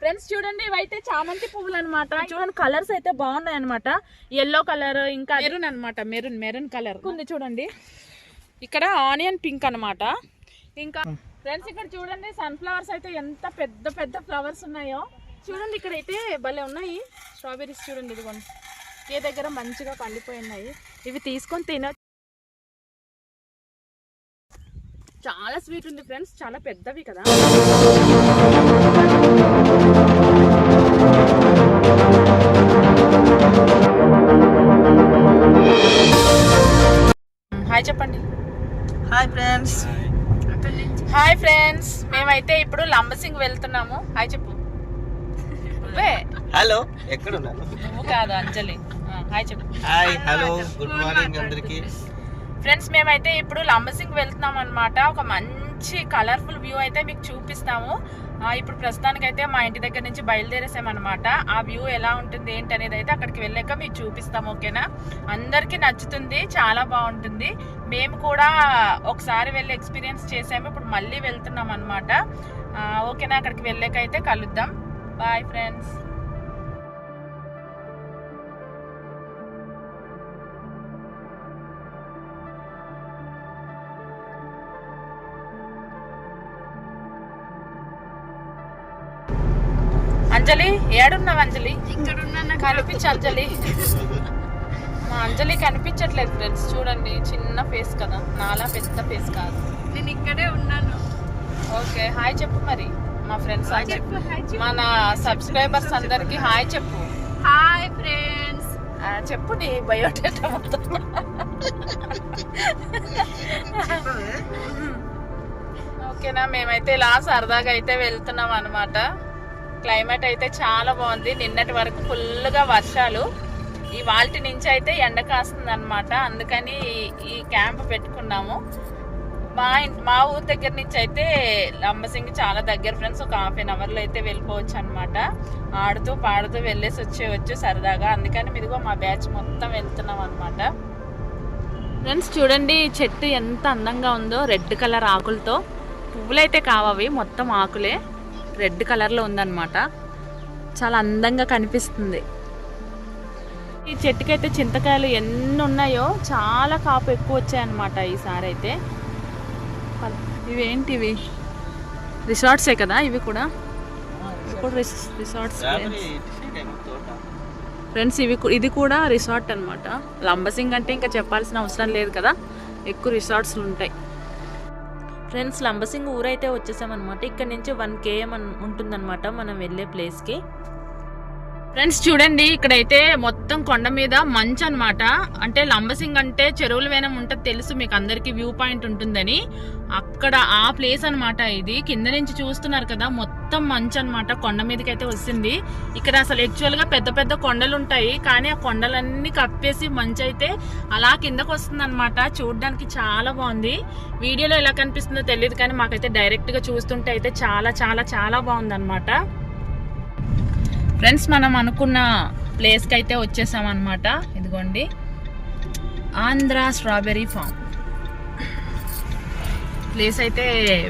Friends చూడండి ఇవైతే చామంతి పువ్వులు అనమాట చూడండి కలర్స్ అయితే బాగున్నాయి అనమాట ఎల్లో కలర్ ఇంకా మెరూన్ అనమాట మెరూన్ మెరూన్ కలర్ ఉంది చూడండి. ఇక్కడ ఆనియన్ పింక్ అన్నమాట. ఇంకా ఫ్రెండ్స్ ఇక్కడ చూడండి సన్ఫ్లవర్స్ అయితే ఎంత పెద్ద పెద్ద ఫ్లవర్స్ ఉన్నాయో. చూడండి ఇక్కడ అయితే భలే ఉన్నాయి. స్ట్రాబెర్రీస్ చూడండి ఇదిగోండి. ఏ దగ్గర మంచిగా పండిపోయి ఉన్నాయి. ఇవి తీసుకొని తిన చాలా స్వీట్ ఉంది ఫ్రెండ్స్ చాలా పెద్దవి కదా. హాయ్ చెప్పండి. Hi friends. Hi friends. మేమైతే ఇప్పుడు లంబసింగ్ వెళ్తున్నాము. హాయ్ చెప్పు. నువ్వే? హలో ఎక్కడ ఉన్నారు నువ్వు కాదు అంజలి. హాయ్ చెప్పు. హాయ్ హలో గుడ్ మార్నింగ్ అందరికి. ఫ్రెండ్స్ మేమైతే ఇప్పుడు లంబసింగ్ వెళ్తున్నాం అనమాట ఒక మంచి కలర్ఫుల్ వ్యూ అయితే మీకు చూపిస్తాము. ఇప్పుడు ప్రస్తుతానికి అయితే మా ఇంటి దగ్గర నుంచి బయలుదేరేసామన్నమాట. ఆ వ్యూ ఎలా ఉంటుంది ఏంటి అనేది అయితే అక్కడికి వెళ్ళాక మీకు చూపిస్తాం ఓకేనా? అందరికీ నచ్చుతుంది చాలా బాగుంటుంది. మేము కూడా ఒకసారి వెళ్ళి ఎక్స్పీరియన్స్ చేసాము ఇప్పుడు మళ్ళీ వెళ్తున్నాం అనమాట ఓకేనా? అక్కడికి వెళ్ళాక అయితే కలుద్దాం. Bye friends. అంజలి ఏడున్నావు అంజలి? కనిపించు అంజలి. మా అంజలి కనిపించట్లేదు ఫ్రెండ్స్ చూడండి చిన్న ఫేస్ కదా. నాలా పెద్ద ఫేస్ కాదు. నేను ఇక్కడే ఉన్నాను. ఓకే హాయ్ చెప్పు మరి మా ఫ్రెండ్స్ చెప్పు హాయ్ చెప్పు. మన సబ్స్క్రైబర్స్ అందరికి హాయ్ చెప్పు. హాయ్ ఫ్రెండ్స్ చెప్పు నీ బయోడేటా మొత్తం. ఓకేనా మేమైతే ఇలా సరదాగా అయితే వెళ్తున్నాం అనమాట క్లైమేట్ అయితే చాలా బాగుంది. నిన్నటి వరకు ఫుల్గా వర్షాలు. ఈ వాల్టి నుంచి అయితే ఎండ కాస్తుంది అనమాట అందుకని ఈ- క్యాంప్ పెట్టుకున్నాము. మా మా ఊరి దగ్గర నుంచి అయితే లంబసింగి చాలా దగ్గర ఫ్రెండ్స్ ఒక హాఫ్ అన్ అవర్లో అయితే వెళ్ళిపోవచ్చు అనమాట ఆడుతూ పాడుతూ వెళ్ళేసి వచ్చేయచ్చు సరదాగా. అందుకని మీదిగో మా బ్యాచ్ మొత్తం వెళ్తున్నాం అనమాట ఫ్రెండ్స్ చూడండి చెట్టు ఎంత అందంగా ఉందో రెడ్ కలర్ ఆకులతో. పువ్వులైతే కావవి మొత్తం ఆకులే. రెడ్ కలర్లో ఉందన్నమాట. చాలా అందంగా కనిపిస్తుంది. ఈ చెట్టుకైతే చింతకాయలు ఎన్ని ఉన్నాయో చాలా కాపు ఎక్కువ వచ్చాయన్నమాట ఈసారి అయితే ఇవేంటివి రిసార్ట్సే కదా ఇవి కూడా? రిసార్ట్స్ ఫ్రెండ్స్ ఇవి ఇది కూడా రిసార్ట్ అన్నమాట. లంబసింగ్ అంటే ఇంకా చెప్పాల్సిన అవసరం లేదు కదా. ఎక్కువ రిసార్ట్స్లు ఉంటాయి. ఫ్రెండ్స్ లంబసింగ్ ఊరైతే వచ్చేసామన్నమాట. ఇక్కడ నుంచి వన్ కేఎం ఉంటుందన్నమాట మనం వెళ్ళే ప్లేస్కి. ఫ్రెండ్స్ చూడండి ఇక్కడైతే మొత్తం కొండ మీద మంచు అన్నమాట. అంటే లంబసింగ్ అంటే చెరువుల వేనం ఉంటుంది తెలుసు మీకు అందరికి వ్యూ పాయింట్ ఉంటుందని. అక్కడ ఆ ప్లేస్ అన్నమాట ఇది. కింద నుంచి చూస్తున్నారు కదా మొత్తం మంచు అనమాట కొండ మీదకి అయితే వచ్చింది ఇక్కడ అసలు యాక్చువల్గా పెద్ద పెద్ద కొండలు ఉంటాయి కానీ ఆ కొండలన్నీ కప్పేసి మంచు అయితే అలా కిందకు వస్తుంది అనమాట చూడడానికి చాలా బాగుంది. వీడియోలో ఎలా కనిపిస్తుందో తెలియదు కానీ మాకైతే డైరెక్ట్గా చూస్తుంటే అయితే చాలా చాలా చాలా బాగుంది ఫ్రెండ్స్ మనం అనుకున్న ప్లేస్కి అయితే వచ్చేసాం అనమాట ఇదిగోండి. Andhra strawberry farm. ప్లేస్ అయితే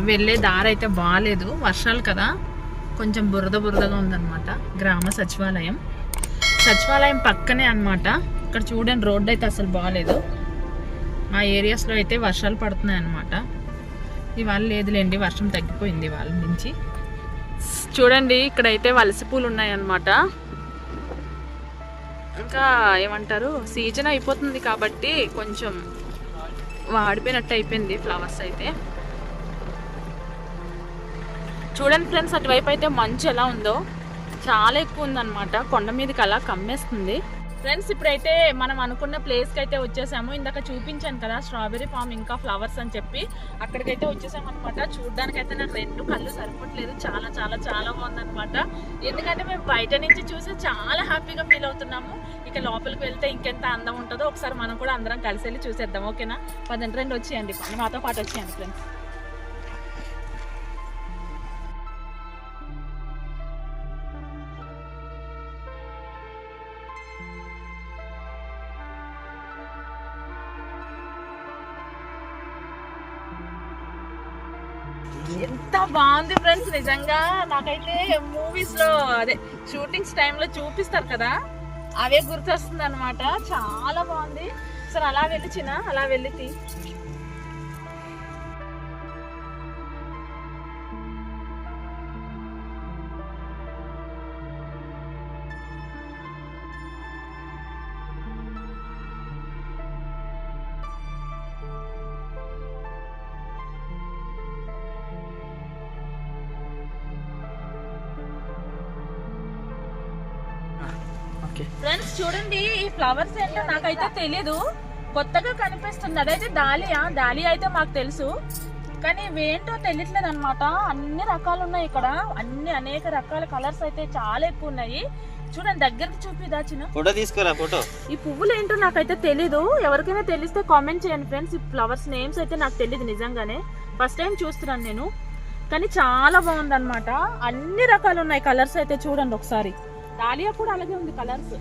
వెళ్ళే దారి అయితే బాగాలేదు వర్షాలు కదా. కొంచెం బురద బురదగా ఉందన్నమాట. గ్రామ సచివాలయం. సచివాలయం పక్కనే అనమాట ఇక్కడ చూడండి రోడ్డు అయితే అసలు బాగాలేదు ఆ ఏరియాస్లో అయితే వర్షాలు పడుతున్నాయి అన్నమాట ఇవాళ లేదులేండి వర్షం తగ్గిపోయింది వాళ్ళ నుంచి. చూడండి ఇక్కడైతే వలస పూలు ఉన్నాయన్నమాట. ఇంకా ఏమంటారు సీజన్ అయిపోతుంది కాబట్టి కొంచెం వాడిపోయినట్టు అయిపోయింది ఫ్లవర్స్ అయితే. చూడండి ఫ్రెండ్స్ అటువైపు అయితే మంచు ఎలా ఉందో. చాలా ఎక్కువ ఉందన్నమాట. కొండ మీదకి అలా కమ్మేస్తుంది. ఫ్రెండ్స్ ఇప్పుడైతే మనం అనుకున్న ప్లేస్కి అయితే వచ్చేసాము. ఇందాక చూపించాను కదా స్ట్రాబెరీ ఫామ్ ఇంకా ఫ్లవర్స్ అని చెప్పి. అక్కడికైతే వచ్చేసాము అనమాట చూడడానికైతే నాకు రెండు కళ్ళు సరిపోవట్లేదు. చాలా చాలా చాలా బాగుందనమాట ఎందుకంటే మేము బయట నుంచి చూసి చాలా హ్యాపీగా ఫీల్ అవుతున్నాము. ఇక లోపలికి వెళ్తే ఇంకెంత అందం ఉంటుందో ఒకసారి మనం కూడా అందరం కలిసి వెళ్ళి చూసేద్దాం. ఓకేనా? పదండి రెండు వచ్చేయండి. మాతో పాటు వచ్చేయండి ఫ్రెండ్స్. బాగుంది ఫ్రెండ్స్ నిజంగా. నాకైతే మూవీస్లో అదే షూటింగ్స్ టైంలో చూపిస్తారు కదా అవే గుర్తొస్తుంది అనమాట చాలా బాగుంది. సరే అలా వెళ్ళి చిన్న అలా వెళ్ళి ఫ్లవర్స్ ఏంటో నాకైతే తెలీదు. కొత్తగా కనిపిస్తుంది. అదైతే దాలియా దాలియా అయితే మాకు తెలుసు. కానీ ఇవేంటో తెలియట్లేదు అనమాట అన్ని రకాలు ఉన్నాయి ఇక్కడ. అన్ని అనేక రకాల కలర్స్ అయితే చాలా ఎక్కువ ఉన్నాయి. చూడండి దగ్గరికి చూపి దాచిన ఫోటో తీసుకురా ఫోటో? ఈ పువ్వులు ఏంటో నాకైతే తెలీదు. ఎవరికైనా తెలిస్తే కామెంట్ చేయండి ఫ్రెండ్స్. ఈ ఫ్లవర్స్ నేమ్స్ అయితే నాకు తెలియదు నిజంగానే. ఫస్ట్ టైం చూస్తున్నాను నేను. కానీ చాలా బాగుంది అనమాట అన్ని రకాలు ఉన్నాయి కలర్స్ అయితే చూడండి ఒకసారి. దాలియా కూడా అలాగే ఉంది కలర్స్.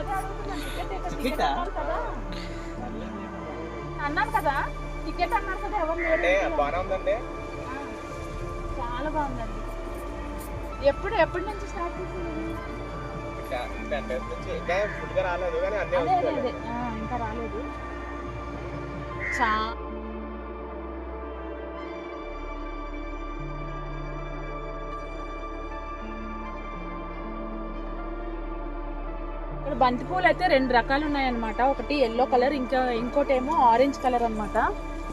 కదా టికెట్? అన్నారు కదా. అన్నారు కదా. టికెట్ అన్నారు కదా ఎవరు చాలా బాగుందండి. ఎప్పుడు ఎప్పటి నుంచి స్టార్ట్ చేసింది ఇంకా రాలేదు చా ఇక్కడ బంతి పూలు అయితే రెండు రకాలు ఉన్నాయన్నమాట ఒకటి ఎల్లో కలర్ ఇంకా ఇంకోటి ఏమో ఆరెంజ్ కలర్ అన్నమాట.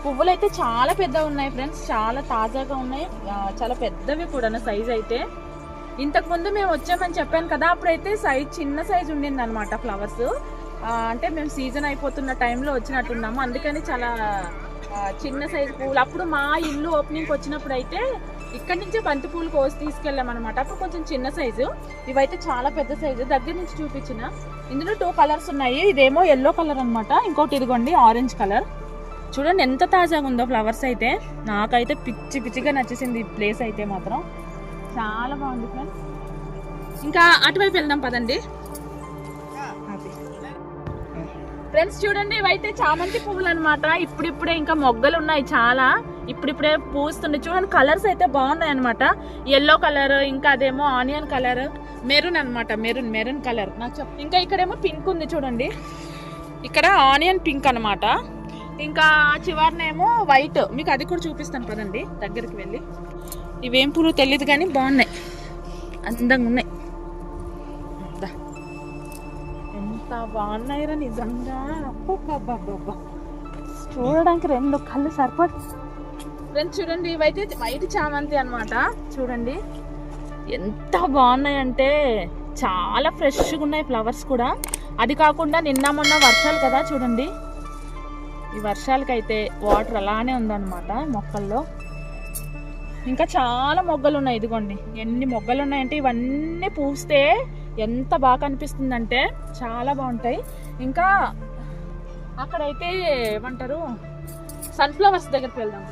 పువ్వులు అయితే చాలా పెద్దగా ఉన్నాయి ఫ్రెండ్స్ చాలా తాజాగా ఉన్నాయి. చాలా పెద్దవి కూడా సైజ్ అయితే. ఇంతకుముందు మేము వచ్చామని చెప్పాను కదా అప్పుడైతే సైజ్ చిన్న సైజ్ ఉండింది అనమాట ఫ్లవర్స్ అంటే మేము సీజన్ అయిపోతున్న టైంలో వచ్చినట్టున్నాము. అందుకని చాలా చిన్న సైజు పువ్వులు అప్పుడు మా ఇల్లు ఓపెనింగ్ వచ్చినప్పుడు అయితే ఇక్కడి నుంచే బంతి పూలు కోసి తీసుకెళ్ళాం అనమాట అప్పుడు కొంచెం చిన్న సైజు ఇవైతే చాలా పెద్ద సైజు దగ్గర నుంచి చూపించిన. ఇందులో టూ కలర్స్ ఉన్నాయి. ఇదేమో ఎల్లో కలర్ అన్నమాట. ఇంకోటి ఇదిగోండి ఆరెంజ్ కలర్ చూడండి ఎంత తాజాగా ఉందో ఫ్లవర్స్ అయితే. నాకైతే పిచ్చి పిచ్చిగా నచ్చేసింది ఈ ప్లేస్ అయితే మాత్రం. చాలా బాగుంది ఫ్రెండ్స్. ఇంకా అటువైపు వెళ్దాం పదండి. ఫ్రెండ్స్ చూడండి ఇవైతే చామంతి పువ్వులు అనమాట ఇప్పుడిప్పుడే ఇంకా మొగ్గలు ఉన్నాయి చాలా. ఇప్పుడిప్పుడే పూస్తుంది చూడండి కలర్స్ అయితే బాగున్నాయి అనమాట ఎల్లో కలర్ ఇంకా అదేమో ఆనియన్ కలర్ మెరూన్ అనమాట మెరూన్ మెరూన్ కలర్ నాకు చెప్ ఇంకా ఇక్కడేమో పింక్ ఉంది చూడండి. ఇక్కడ ఆనియన్ పింక్ అన్నమాట. ఇంకా చివరినేమో వైట్. మీకు అది కూడా చూపిస్తాను పదండి దగ్గరికి వెళ్ళి. ఇవేం పూలు తెలియదు కానీ బాగున్నాయి. అందంగా ఉన్నాయి. ఎంత బాగున్నాయిరా నిజంగా. అబ్బబ్బబ్బబ్బబ్బ. చూడడానికి రెండు కళ్ళు సరిపడు ఫ్రెండ్స్ చూడండి ఇవైతే వైట్ చామంతి అనమాట చూడండి. ఎంత బాగున్నాయంటే చాలా ఫ్రెష్గా ఉన్నాయి ఫ్లవర్స్ కూడా. అది కాకుండా నిన్న మొన్న వర్షాలు కదా చూడండి. ఈ వర్షాలకైతే వాటర్ అలానే ఉందన్నమాట మొక్కల్లో. ఇంకా చాలా మొగ్గలు ఉన్నాయి ఇదిగోండి. ఎన్ని మొగ్గలు ఉన్నాయంటే ఇవన్నీ పూస్తే ఎంత బాగా కనిపిస్తుందంటే చాలా బాగుంటాయి. ఇంకా అక్కడైతే ఏమంటారు? సన్ఫ్లవర్స్ దగ్గరికి వెళ్దాం.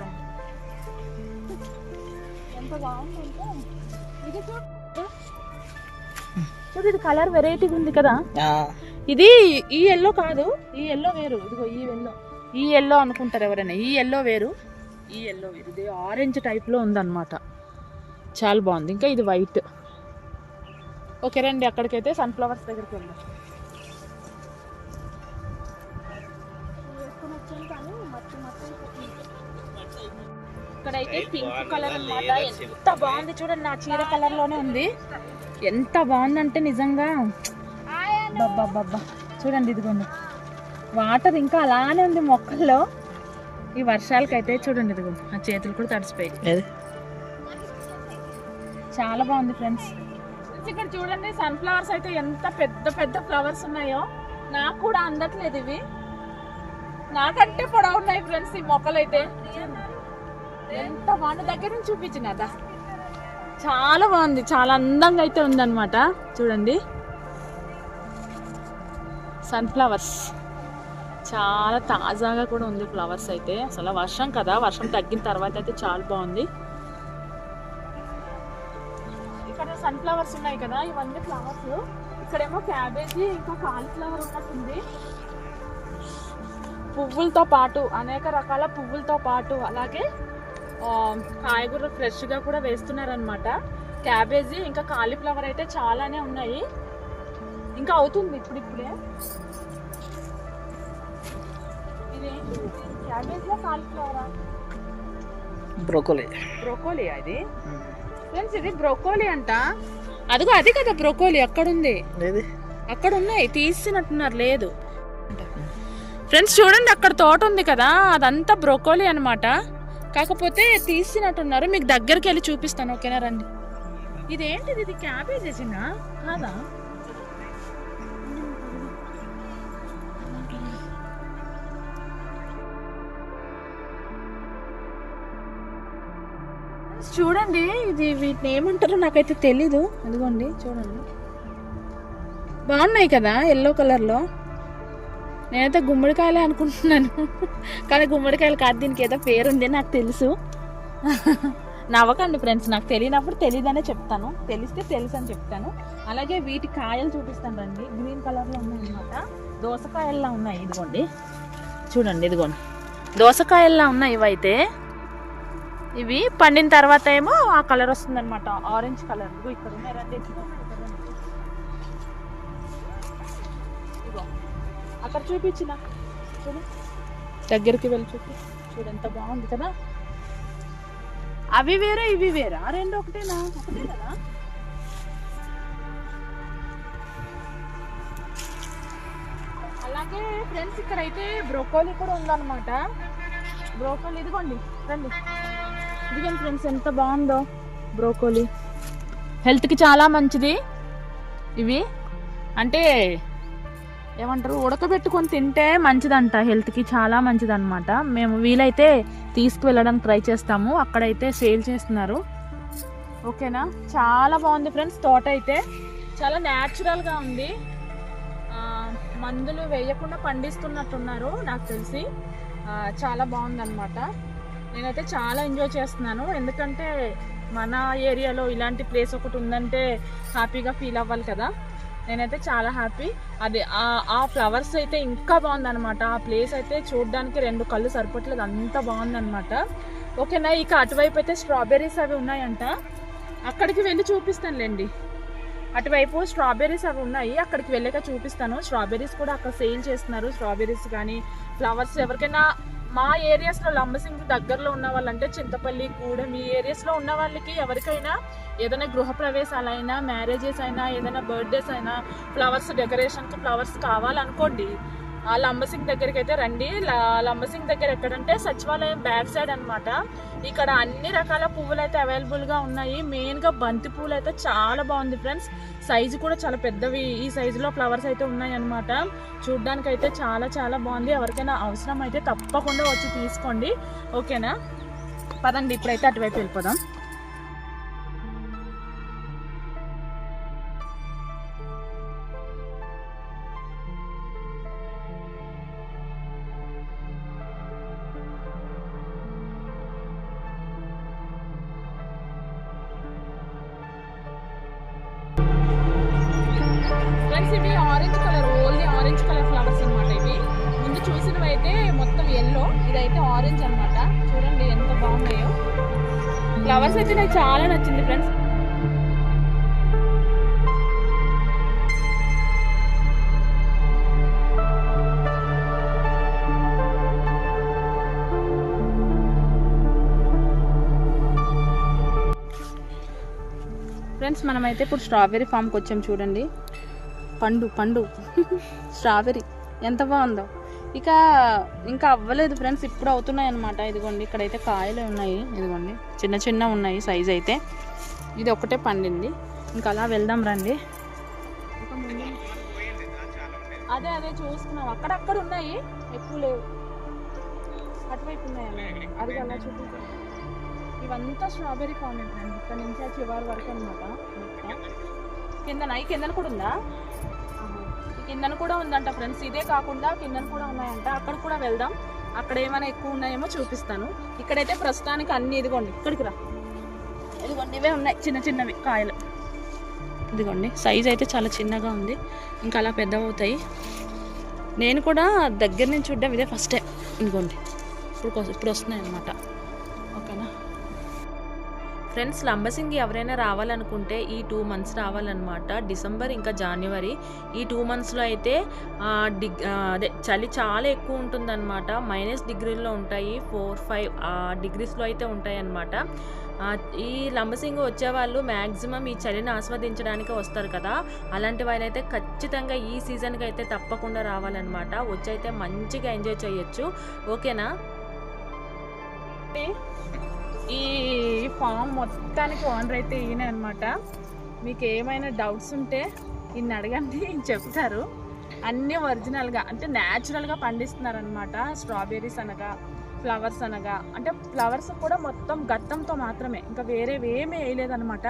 ఎంత బాగుందంటే ఇది చూడు ఇది కలర్ వెరైటీగా ఉంది కదా. ఇది ఈ ఎల్లో కాదు ఈ ఎల్లో వేరు. ఇదిగో ఈ ఎల్లో ఈ ఎల్లో అనుకుంటారు ఎవరైనా? ఈ ఎల్లో వేరు. ఈ ఎల్లో వేరు. ఇది ఆరెంజ్ టైప్లో ఉందన్నమాట. చాలా బాగుంది. ఇంకా ఇది వైట్ ఓకే రండి అక్కడికైతే సన్ఫ్లవర్స్ దగ్గరికి వెళ్దాం. ఇక్కడైతే పింక్ కలర్ అన్నమాట. ఎంత బాగుంది చూడండి నా చీర కలర్లోనే ఉంది. ఎంత బాగుందంటే నిజంగా. బాబా చూడండి ఇదిగోండి. వాటర్ ఇంకా అలానే ఉంది మొక్కల్లో. ఈ వర్షాలకైతే చూడండి ఇదిగోండి నా చేతులు కూడా తడిసిపోయాయి. చాలా బాగుంది ఫ్రెండ్స్. ఇక్కడ చూడండి సన్ఫ్లవర్స్ అయితే ఎంత పెద్ద పెద్ద ఫ్లవర్స్ ఉన్నాయో. నాకు కూడా అందట్లేదు ఇవి. నాకంటే పొడవు ఉన్నాయి ఫ్రెండ్స్ ఈ మొక్కలు అయితే ఎంత బాగుంది. దగ్గర నుంచి చూపించిన చాలా బాగుంది. చాలా అందంగా అయితే ఉందన్నమాట. చూడండి. సన్ఫ్లవర్స్. చాలా తాజాగా కూడా ఉంది ఫ్లవర్స్ అయితే. అసలు వర్షం కదా వర్షం తగ్గిన తర్వాత అయితే చాలా బాగుంది. ఇక్కడ సన్ఫ్లవర్స్ ఉన్నాయి కదా ఇవన్నీ ఫ్లవర్స్ ఇక్కడేమో క్యాబేజీ ఇంకా కాలీఫ్లవర్ ఉన్నట్టుంది. పువ్వులతో పాటు అనేక రకాల పువ్వులతో పాటు అలాగే కాయగూరలు ఫ్రెష్గా కూడా వేస్తున్నారనమాట క్యాబేజీ ఇంకా కాలీఫ్లవర్ అయితే చాలానే ఉన్నాయి. ఇంకా అవుతుంది ఇప్పుడిప్పుడే. క్యాబేజీలో కాలీఫ్లవరా? బ్రోకోలీ. బ్రోకోలీ అది ఫ్రెండ్స్ ఇది బ్రోకోలీ అంట. అదిగో అది కదా బ్రోకోలీ అక్కడుంది. అక్కడ ఉన్నాయి తీసినట్టున్నారు లేదు. ఫ్రెండ్స్ చూడండి అక్కడ తోట ఉంది కదా అదంతా బ్రోకోలీ అన్నమాట. కాకపోతే తీసినట్టున్నారు మీకు దగ్గరికి వెళ్ళి చూపిస్తాను ఓకేనా రండి. ఇదేంటిది ఇది క్యాబేజీనా కాదా? చూడండి ఇది వీటిని ఏమంటారో నాకైతే తెలీదు. అదిగోండి చూడండి. బాగున్నాయి కదా ఎల్లో కలర్లో నేనైతే గుమ్మడికాయలే అనుకుంటున్నాను. కానీ గుమ్మడికాయలు కాదు దీనికి ఏదో పేరుంది నాకు తెలుసు. నవ్వకండి ఫ్రెండ్స్ నాకు తెలియనప్పుడు తెలియదనే చెప్తాను. తెలిస్తే తెలుసు అని చెప్తాను. అలాగే వీటి కాయలు చూపిస్తాను రండి. గ్రీన్ కలర్లో ఉన్నాయన్నమాట దోసకాయల్లా ఉన్నాయి ఇదిగోండి. చూడండి ఇదిగోండి. దోసకాయల్లా ఉన్నాయి ఇవైతే. ఇవి పండిన తర్వాత ఏమో ఆ కలర్ వస్తుంది అనమాట ఆరెంజ్ కలర్ ఇక్కడ ఉన్నాయి రండి అక్కడ చూపించిన. చూడు. దగ్గరికి వెళ్ళి చూపి. చూడు ఎంత బాగుంది కదా. అవి వేరే ఇవి వేరా. రెండు ఒకటేనా? ఒకటే కదా అలాగే ఫ్రెండ్స్ ఇక్కడ అయితే బ్రోకోలీ కూడా ఉందన్నమాట. బ్రోకోలీ ఇదిగోండి రండి. ఇదిగోండి ఫ్రెండ్స్ ఎంత బాగుందో? బ్రోకోలీ. హెల్త్కి చాలా మంచిది. ఇవి. అంటే ఏమంటారు ఉడకబెట్టుకొని తింటే మంచిదంట. హెల్త్కి చాలా మంచిదన్నమాట. మేము వీలైతే తీసుకువెళ్ళడానికి ట్రై చేస్తాము. అక్కడైతే సేల్ చేస్తున్నారు. ఓకేనా? చాలా బాగుంది ఫ్రెండ్స్ తోట అయితే. చాలా న్యాచురల్గా ఉంది. మందులు వేయకుండా పండిస్తున్నట్టున్నారు నాకు తెలిసి. చాలా బాగుందన్నమాట. నేనైతే చాలా ఎంజాయ్ చేస్తున్నాను. ఎందుకంటే మన ఏరియాలో ఇలాంటి ప్లేస్ ఒకటి ఉందంటే హ్యాపీగా ఫీల్ అవ్వాలి కదా. నేనైతే చాలా హ్యాపీ అది ఆ- ఫ్లవర్స్ అయితే ఇంకా బాగుందన్నమాట. ఆ ప్లేస్ అయితే చూడడానికి రెండు కళ్ళు సరిపోవట్లేదు అంత బాగుందన్నమాట. ఓకేనా ఇక అటువైపు అయితే స్ట్రాబెర్రీస్ అవి ఉన్నాయంట. అక్కడికి వెళ్ళి చూపిస్తానులేండి అటువైపు స్ట్రాబెర్రీస్ అవి ఉన్నాయి. అక్కడికి వెళ్ళాక చూపిస్తాను. స్ట్రాబెర్రీస్ కూడా అక్కడ సేల్ చేస్తున్నారు. స్ట్రాబెర్రీస్ కానీ ఫ్లవర్స్ ఎవరికైనా మా ఏరియాస్లో లంబసింగ్ దగ్గరలో ఉన్న వాళ్ళంటే చింతపల్లి గూడెం ఈ ఏరియాస్లో ఉన్న వాళ్ళకి ఎవరికైనా ఏదైనా గృహప్రవేశాలైనా మ్యారేజెస్ అయినా ఏదైనా బర్త్డేస్ అయినా ఫ్లవర్స్ డెకరేషన్కి ఫ్లవర్స్ కావాలనుకోండి లంబసింగ్ దగ్గరికి అయితే రండి లంబసింగ్ దగ్గర ఎక్కడంటే సచివాలయం బ్యాక్ సైడ్ అనమాట ఇక్కడ అన్ని రకాల పువ్వులు అయితే అవైలబుల్గా ఉన్నాయి. మెయిన్గా బంతి పువ్వులు అయితే చాలా బాగుంది ఫ్రెండ్స్. సైజు కూడా చాలా పెద్దవి. ఈ సైజులో ఫ్లవర్స్ అయితే ఉన్నాయి చూడ్డానికి అయితే చాలా చాలా బాగుంది. ఎవరికైనా అవసరం అయితే తప్పకుండా వచ్చి తీసుకోండి. ఓకేనా? పదండి ఇప్పుడైతే అటువైపు వెళ్ళిపోదాం. ఫ్రెండ్స్ మనమైతే ఇప్పుడు స్ట్రాబెర్రీ ఫామ్కి వచ్చాం చూడండి. పండు పండు. స్ట్రాబెరీ ఎంత బాగుందో. ఇక ఇంకా అవ్వలేదు ఫ్రెండ్స్ ఇప్పుడు అవుతున్నాయి అనమాట ఇదిగోండి ఇక్కడైతే కాయలు ఉన్నాయి. ఇదిగోండి చిన్న చిన్న ఉన్నాయి సైజ్ అయితే. ఇది ఒకటే పండింది. ఇంకా అలా వెళ్దాం రండి. అదే అదే చూసుకున్నాం అక్కడక్కడ ఉన్నాయి. ఎక్కువ లేవు. అటువైపు ఉన్నాయి? అది అలా చూపించాం ఇవంతా స్ట్రాబెరీ ఫామ్ ఫ్రెండ్స్ ఇక్కడ నుంచి ఆ చివరి వరకు అనమాట కిందన ఈ కిందన కూడా ఉందా? కిందన కూడా ఉందంట ఫ్రెండ్స్. ఇదే కాకుండా కిందన కూడా ఉన్నాయంట. అక్కడ కూడా వెళ్దాం. అక్కడ ఏమైనా ఎక్కువ ఉన్నాయేమో చూపిస్తాను. ఇక్కడైతే ప్రస్తుతానికి అన్ని ఇదిగోండి. ఇక్కడికి రా. ఇదిగోండి ఇవే ఉన్నాయి. చిన్న చిన్నవి కాయలు. ఇదిగోండి సైజ్ అయితే చాలా చిన్నగా ఉంది. ఇంకా అలా పెద్ద అవుతాయి. నేను కూడా దగ్గర నుంచి చూడడం ఇదే ఫస్ట్ టైం. ఇదిగోండి ఇప్పుడు ఇప్పుడు వస్తున్నాయి అనమాట ఓకేనా? ఫ్రెండ్స్ లంబసింగి ఎవరైనా రావాలనుకుంటే ఈ టూ మంత్స్ రావాలన్నమాట. డిసెంబర్ ఇంకా జనవరి ఈ టూ మంత్స్లో అయితే డిగ్ అదే చలి చాలా ఎక్కువ ఉంటుందన్నమాట. మైనస్ డిగ్రీల్లో ఉంటాయి. ఫోర్ ఫైవ్ డిగ్రీస్లో అయితే ఉంటాయన్నమాట. ఈ లంబసింగి వచ్చేవాళ్ళు మ్యాక్సిమం ఈ చలిని ఆస్వాదించడానికి వస్తారు కదా. అలాంటి వాళ్ళైతే ఖచ్చితంగా ఈ సీజన్కి అయితే తప్పకుండా రావాలన్నమాట. వచ్చి అయితే మంచిగా ఎంజాయ్ చేయొచ్చు. ఓకేనా? ఈ ఫామ్ మొత్తానికి ఓనర్ అయితే ఈయన అనమాట మీకు ఏమైనా డౌట్స్ ఉంటే ఈయన అడగండి చెప్తారు. అన్నీ ఒరిజినల్గా అంటే న్యాచురల్గా పండిస్తున్నారు అనమాట స్ట్రాబెర్రీస్ అనగా ఫ్లవర్స్ అనగా. అంటే ఫ్లవర్స్ కూడా మొత్తం గత్తంతో మాత్రమే. ఇంకా వేరేవి ఏమీ వేయలేదన్నమాట.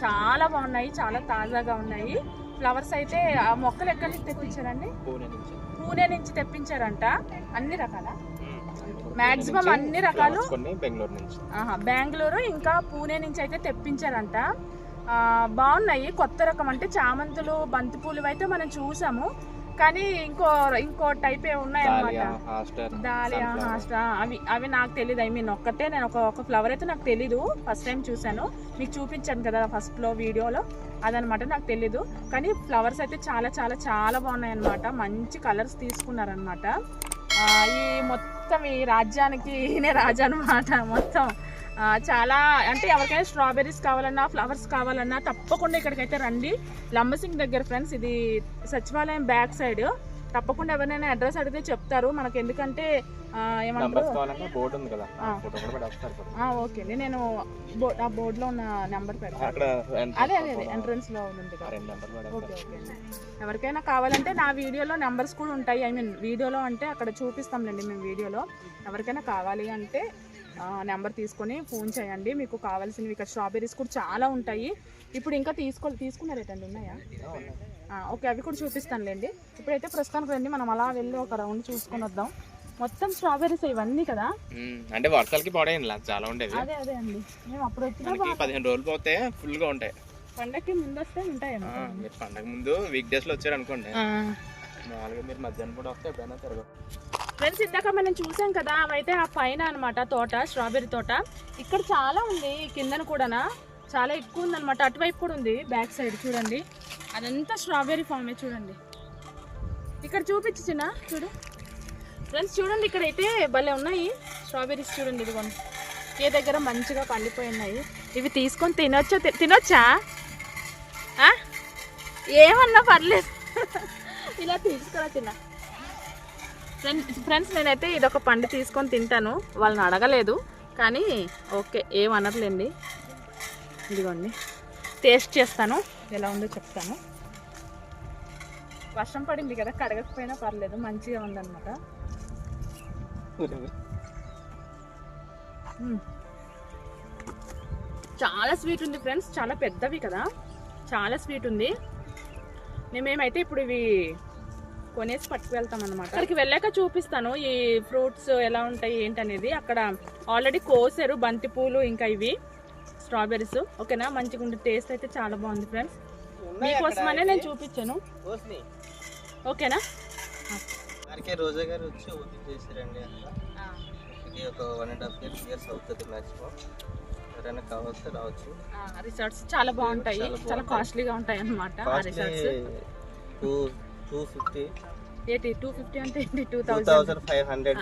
చాలా బాగున్నాయి చాలా తాజాగా ఉన్నాయి. ఫ్లవర్స్ అయితే ఆ మొక్కలు ఎక్కడి నుంచి తెప్పించారండి? పూణే నుంచి తెప్పించారంట. అన్ని రకాల? Maximum అన్ని రకాలు? బెంగళూరు నుంచి. ఆహా, బెంగళూరు ఇంకా పూణే నుంచి అయితే తెప్పించారంట. బాగున్నాయి. కొత్త రకం అంటే చామంతులు బంతిపూలు అయితే మనం చూసాము. కానీ ఇంకో ఇంకో టైప్ ఉన్నాయన్నమాట. దాలియా. హాస్టా అవి అవి నాకు తెలియదు ఐ మీన్ ఒక్కటే నేను ఒక ఒక ఫ్లవర్ అయితే నాకు తెలీదు. ఫస్ట్ టైం చూశాను. మీకు చూపించాను కదా ఫస్ట్లో వీడియోలో. అదనమాట నాకు తెలీదు. కానీ ఫ్లవర్స్ అయితే చాలా చాలా చాలా బాగున్నాయి అనమాట మంచి కలర్స్ తీసుకున్నారనమాట ఈ మొత్తం మొత్తం ఈ రాజ్యానికి ఈయనే రాజా అనమాట మొత్తం చాలా అంటే ఎవరికైనా స్ట్రాబెర్రీస్ కావాలన్నా ఫ్లవర్స్ కావాలన్నా తప్పకుండా ఇక్కడికైతే రండి. లంబసింగ్ దగ్గర ఫ్రెండ్స్ ఇది సచివాలయం బ్యాక్ సైడ్ తప్పకుండా ఎవరినైనా అడ్రస్ అడిగితే చెప్తారు. మనకి ఎందుకంటే బోర్డు ఉంది కదా. ఓకే. అండి నేను ఆ బోర్డులో ఉన్న నెంబర్ పెడతాను అదే అదే. ఎంట్రన్స్లో ఉంది ఓకే ఓకే. ఎవరికైనా కావాలంటే నా వీడియోలో నెంబర్స్ కూడా ఉంటాయి. ఐ మీన్ వీడియోలో అంటే అక్కడ చూపిస్తాంలేండి మేము వీడియోలో. ఎవరికైనా కావాలి అంటే నెంబర్ తీసుకొని ఫోన్ చేయండి. మీకు కావాల్సినవి ఇక్కడ స్ట్రాబెర్రీస్ కూడా చాలా ఉంటాయి. ఇప్పుడు ఇంకా తీసుకో తీసుకున్నారేటండి ఉన్నాయా? ఓకే. అవి కూడా చూపిస్తానులేండి. ఇప్పుడైతే ప్రస్తుతానికి రండి. మనం అలా వెళ్ళి ఒక రౌండ్ చూసుకొని వద్దాం. మొత్తం స్ట్రాబెర్రీస్ ఇవన్నీ కదా? అంటే వర్షాలకి పాడేయండి చాలా ఉండేది. అదే అదే అండి. మేము అప్పుడు వచ్చినా పదిహేను రోజులు పోతే ఫుల్గా ఉంటాయి. పండక్కి ముందు వస్తే ఉంటాయేమో ఆ, మీరు పండగ ముందు వీక్ డేస్లో వచ్చారు అనుకోండి మామూలుగా మీరు మధ్యాహ్నం కూడా వస్తే ఎప్పుడైనా తిరగ. ఫ్రెండ్స్ ఇందాక మనం చూసాం కదా అవైతే ఆ పైన అన్నమాట తోట స్ట్రాబెర్రీ తోట. ఇక్కడ చాలా ఉంది కిందన కూడానా? చాలా ఎక్కువ ఉందన్నమాట. అటువైపు కూడా ఉంది బ్యాక్ సైడ్ చూడండి. అదంతా స్ట్రాబెర్రీ ఫామే చూడండి. ఇక్కడ చూపించు చిన్న చూడు. ఫ్రెండ్స్ చూడండి ఇక్కడైతే భలే ఉన్నాయి. స్ట్రాబెర్రీస్ చూడండి ఇదిగోండి ఏ దగ్గర మంచిగా పండిపోయి ఉన్నాయి ఇవి తీసుకొని తినొచ్చా? తి- తినొచ్చా? ఏమన్నా పర్లేదు. ఇలా తీసుకురా తిన్నా. ఫ్రెండ్స్ ఫ్రెండ్స్ నేనైతే ఇదొక పండు తీసుకొని తింటాను. వాళ్ళని అడగలేదు. కానీ ఓకే ఏమనర్లేండి ఇదిగోండి. టేస్ట్ చేస్తాను. ఎలా ఉందో చెప్తాను. వర్షం పడింది కదా కడగకపోయినా పర్లేదు. మంచిగా ఉందన్నమాట. చాలా స్వీట్ ఉంది ఫ్రెండ్స్ చాలా పెద్దవి కదా. చాలా స్వీట్ ఉంది. మేమేమైతే ఇప్పుడు ఇవి కొనేసి పట్టుకు వెళ్తాం అనమాట అక్కడికి వెళ్ళాక చూపిస్తాను ఈ ఫ్రూట్స్ ఎలా ఉంటాయి ఏంటనేది. అక్కడ ఆల్రెడీ కోసారు బంతి పూలు ఇంకా ఇవి స్ట్రాబెర్రీస్. ఓకేనా? మంచిగా ఉండే టేస్ట్ అయితే చాలా బాగుంది ఫ్రెండ్స్. మీకోసమనే నేను చూపించాను. ఓకేనా? ఆర్కే రోజా గారు వచ్చి ఓపెన్ చేశారండి అక్కడ ఇది ఒక one and half years years అవుతుంది మ్యాక్సిమం ఎవరైనా కావాల్సి రావచ్చు. రిసార్ట్స్ చాలా బాగుంటాయి. చాలా కాస్ట్లీగా ఉంటాయి అన్నమాట రిసార్ట్స్ టూ టూ ఫిఫ్టీ ఏంటి టూ ఫిఫ్టీ అంటే ఏంటి? టూ థౌజండ్ ఫైవ్ హండ్రెడ్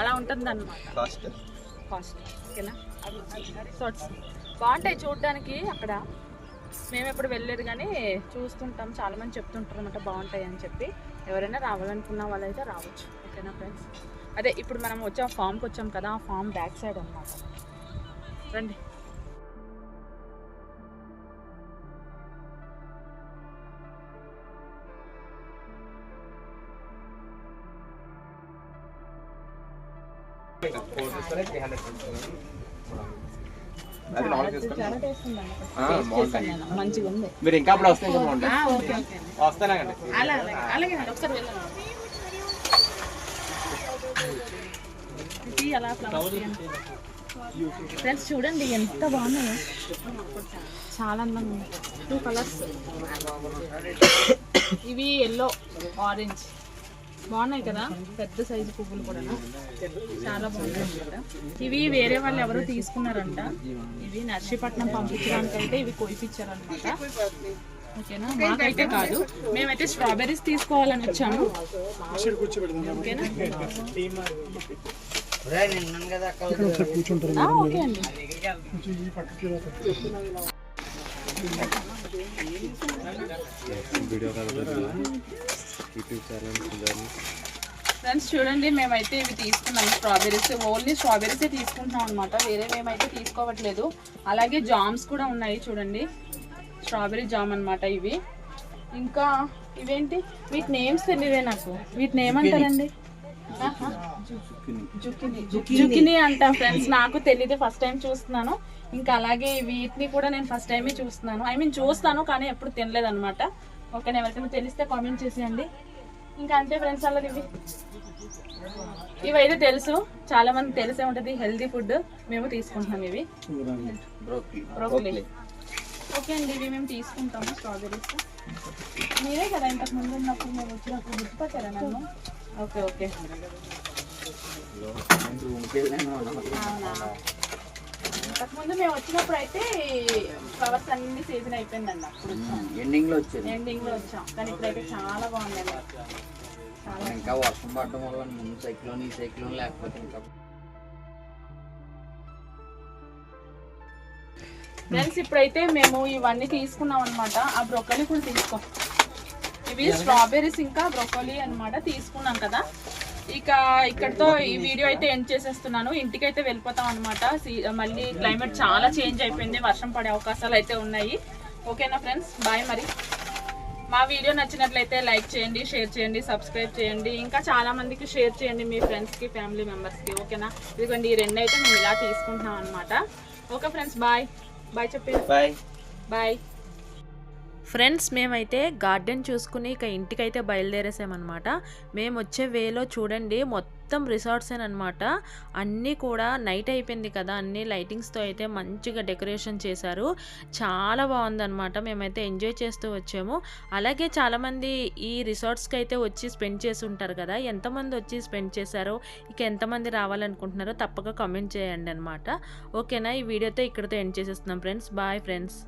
అలా ఉంటుంది అనమాట కాస్ట్ కాస్ట్ ఓకేనా? రిసార్ట్స్ బాగుంటాయి చూడడానికి అక్కడ. మేము ఎప్పుడు వెళ్ళలేదు కానీ చూస్తుంటాం. చాలా మంది చెప్తుంటారు అనమాట బాగుంటాయి అని చెప్పి. ఎవరైనా రావాలనుకున్న వాళ్ళైతే రావచ్చు ఓకేనా ఫ్రెండ్స్ అదే ఇప్పుడు మనం వచ్చాం ఫామ్కి వచ్చాం కదా ఆ ఫామ్ బ్యాక్ సైడ్ అన్నమాట రండి అది చాలా మీరు ఇంకా అప్పుడు వస్తే వస్తానండి ఫ్రెండ్స్ చూడండి ఎంత బాగున్నాయో చాలా అందంగా ఉంది. టూ కలర్స్ ఇవి ఎల్లో ఆరెంజ్ బాగున్నాయి కదా? పెద్ద సైజు పువ్వులు కూడా. చాలా బాగున్నాయి అన్నమాట. ఇవి వేరే వాళ్ళు ఎవరో తీసుకున్నారంట. ఇవి నర్సీపట్నం పంపించడానికి అయితే ఇవి కొయిపించారనమాట ఓకేనా? మాకైతే కాదు. మేమైతే స్ట్రాబెర్రీస్ తీసుకోవాలని వచ్చాము. ఓకేనా? ఓకే అండి. ఫ్రెండ్స్ చూడండి మేమైతే ఇవి తీసుకున్నాము స్ట్రాబెరీస్ ఓన్లీ స్ట్రాబెరీసే తీసుకుంటున్నాం అనమాట వేరే మేమైతే తీసుకోవట్లేదు. అలాగే జామ్స్ కూడా ఉన్నాయి చూడండి. స్ట్రాబెరీ జామ్ అన్నమాట ఇవి. ఇంకా ఇవేంటి? వీటి నేమ్స్ తెలియదే నాకు. వీటి నేమ్ అంటారండి. జుకినీ. జుకినీ. అంటాం ఫ్రెండ్స్ నాకు తెలియదు ఫస్ట్ టైం చూస్తున్నాను. ఇంకా అలాగే వీటిని కూడా నేను ఫస్ట్ టైమే చూస్తున్నాను. ఐ మీన్ చూస్తాను కానీ ఎప్పుడు తినలేదు అనమాట ఓకే ఎవరికైనా తెలిస్తే కామెంట్ చేసేయండి. ఇంకా అంతే ఫ్రెండ్స్ అలా ఇవి ఇవైతే తెలుసు. చాలా మంది తెలిసే ఉంటది హెల్తీ ఫుడ్ మేము తీసుకుంటున్నాం ఇవి. బ్రోకలీ ఓకే అండి ఇవి మేము తీసుకుంటాము స్ట్రాబెరీస్ మీరే కదా ఇంతకు ముందు ఉన్నప్పుడు మేము వచ్చినప్పుడు గుర్తుపట్టారా నన్ను? Okay okay. అవునా? ఇంతకుముందు మేము వచ్చినప్పుడు అయితే ఫ్లవర్స్ అన్ని సీజన్ అయిపోయిందండి అప్పుడు ఎండింగ్లో వచ్చేది ఎండింగ్లో వచ్చాం. కానీ ఇప్పుడైతే చాలా బాగుందండి. ఇంకా వర్షం పడడం వల్ల ముందు సైక్లోన్ ఈ సైక్లోన్ లేకపోతే ఇంకా ఫ్రెండ్స్ ఇప్పుడైతే మేము ఇవన్నీ తీసుకున్నాం అనమాట ఆ బ్రొక్కలి కూడా తీసుకో. ఇవి స్ట్రాబెర్రీస్ ఇంకా బ్రొక్కలి అన్నమాట. తీసుకున్నాం కదా. ఇక ఇక్కడతో ఈ వీడియో అయితే ఎండ్ చేసేస్తున్నాను. ఇంటికి అయితే వెళ్ళిపోతాం అనమాట మళ్ళీ క్లైమేట్ చాలా చేంజ్ అయిపోయింది. వర్షం పడే అవకాశాలు అయితే ఉన్నాయి. ఓకేనా ఫ్రెండ్స్ బాయ్ మరి. మా వీడియో నచ్చినట్లయితే లైక్ చేయండి షేర్ చేయండి సబ్స్క్రైబ్ చేయండి. ఇంకా చాలా మందికి షేర్ చేయండి మీ ఫ్రెండ్స్కి ఫ్యామిలీ మెంబర్స్కి ఓకేనా? ఇదిగోండి ఈ రెండు అయితే మేము ఇలా తీసుకుంటున్నాం అనమాట ఓకే ఫ్రెండ్స్ బాయ్ బాయ్ చెప్పి బాయ్ బాయ్ ఫ్రెండ్స్ మేమైతే గార్డెన్ చూసుకుని ఇక ఇంటికైతే బయలుదేరేసామన్నమాట. మేము వచ్చే వేలో చూడండి మొత్తం రిసార్ట్స్ అనమాట అన్నీ కూడా నైట్ అయిపోయింది కదా అన్ని లైటింగ్స్తో అయితే మంచిగా డెకరేషన్ చేశారు. చాలా బాగుందన్నమాట. మేమైతే ఎంజాయ్ చేస్తూ వచ్చాము. అలాగే చాలామంది ఈ రిసార్ట్స్కి అయితే వచ్చి స్పెండ్ చేసి ఉంటారు కదా ఎంతమంది వచ్చి స్పెండ్ చేశారో ఇక ఎంతమంది రావాలనుకుంటున్నారో తప్పక కామెంట్ చేయండి అనమాట ఓకేనా ఈ వీడియోతో ఇక్కడితో ఎండ్ చేసేస్తున్నాం ఫ్రెండ్స్ బాయ్ ఫ్రెండ్స్